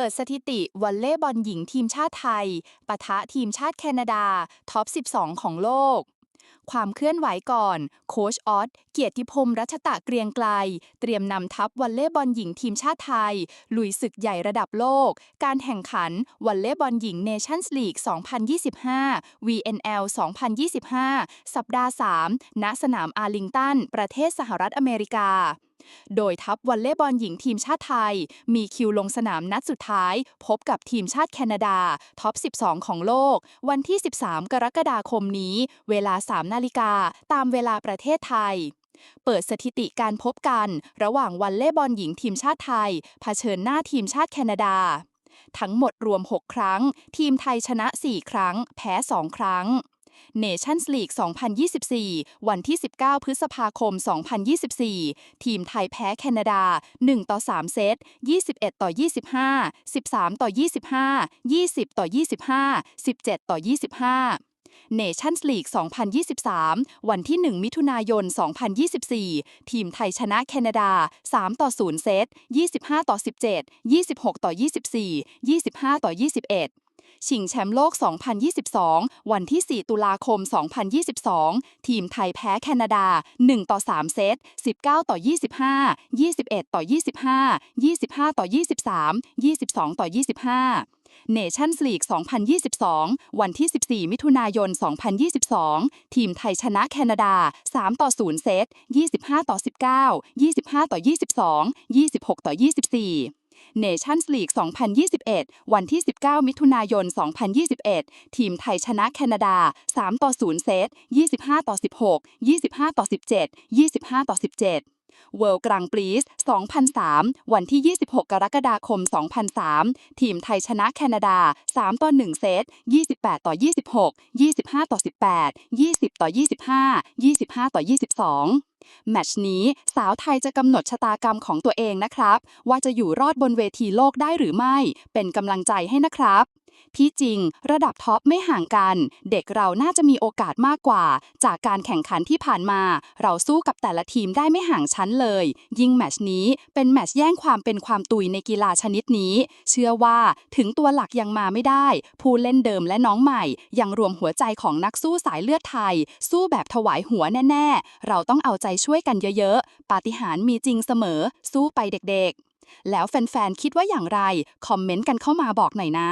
เปิดสถิติวอลเลย์บอลหญิงทีมชาติไทยปะทะทีมชาติแคนาดา ท็อป 12 ของโลก ความเคลื่อนไหวก่อน โค้ชออสเกียรติพมรัชตะเกรียงไกล เตรียมนำทัพวอลเลย์บอลหญิงทีมชาติไทย ลุยศึกใหญ่ระดับโลก การแข่งขันวอลเลย์บอลหญิงเนชั่นส์ลีก 2025 VNL 2025 สัปดาห์ 3 ณ สนามอาร์ลิงตัน ประเทศสหรัฐอเมริกา โดยทัพวอลเลย์บอลหญิงทีมชาติไทย มีคิวลงสนามนัดสุดท้าย พบกับทีมชาติแคนาดา ท็อป 12 ของโลก วันที่ 13 กรกฎาคมนี้ เวลา 3 นาฬิกา ตามเวลาประเทศไทยเปิดสถิติการพบกัน ระหว่างวอลเลย์บอลหญิงทีมชาติไทย เผชิญหน้าทีมชาติแคนาดา ทั้งหมดรวม 6 ครั้ง ทีมไทยชนะ 4 ครั้ง แพ้ 2 ครั้ง Nations League 2024 วันที่ 19 พฤษภาคม 2024 ทีมไทยแพ้แคนาดา 1 ต่อ 3 เซต 21 ต่อ 25 13 ต่อ 25 20 ต่อ 25 17 ต่อ 25 Nations League 2023 วันที่ 1 มิถุนายน 2024 ทีมไทยชนะแคนาดา 3 ต่อ 0 เซต 25 ต่อ 17 26 ต่อ 24 25 ต่อ 21 ชิงแชมป์โลก 2022 วันที่ 4 ตุลาคม 2022 ทีมไทยแพ้แคนาดา 1 ต่อ 3 เซต 19 ต่อ 25 21 ต่อ 25 25 ต่อ 23 22 ต่อ 25 Nations League 2022 วันที่ 14 มิถุนายน 2022 ทีมไทยชนะแคนาดา 3 ต่อ 0 เซต 25 ต่อ 19 25 ต่อ 22 26 ต่อ 24 Nations League 2021 วันที่ 19 มิถุนายน 2021 ทีมไทยชนะแคนาดา 3 ต่อ 0 เซต 25 ต่อ 16 25 ต่อ 17 25 ต่อ 17 World Grand Prix 2003 วันที่ 26 กรกฎาคม 2003 ทีมไทยชนะแคนาดา 3 ต่อ 1 เซต 28 ต่อ 26 25 ต่อ 18 20 ต่อ 25 25 ต่อ 22 แมตช์นี้สาวไทยจะกำหนดชะตากรรมของตัวเองนะครับ ว่าจะอยู่รอดบนเวทีโลกได้หรือไม่ เป็นกำลังใจให้นะครับ ที่จริง ระดับท็อปไม่ห่างกัน เด็กเราน่าจะมีโอกาสมากกว่า จากการแข่งขันที่ผ่านมา เราสู้กับแต่ละทีมได้ไม่ห่างชั้นเลย ยิ่งแมชนี้เป็นแมชแย่งความเป็นความตุยในกีฬาชนิดนี้ เชื่อว่าถึงตัวหลักยังมาไม่ได้ ผู้เล่นเดิมและน้องใหม่ ยังรวมหัวใจของนักสู้สายเลือดไทย สู้แบบถวายหัวแน่ ๆ เราต้องเอาใจช่วยกันเยอะๆ ปาฏิหาริย์มีจริงเสมอ สู้ไปเด็กๆ แล้วแฟนๆ คิดว่าอย่างไร คอมเมนต์กันเข้ามาบอกหน่อยนะ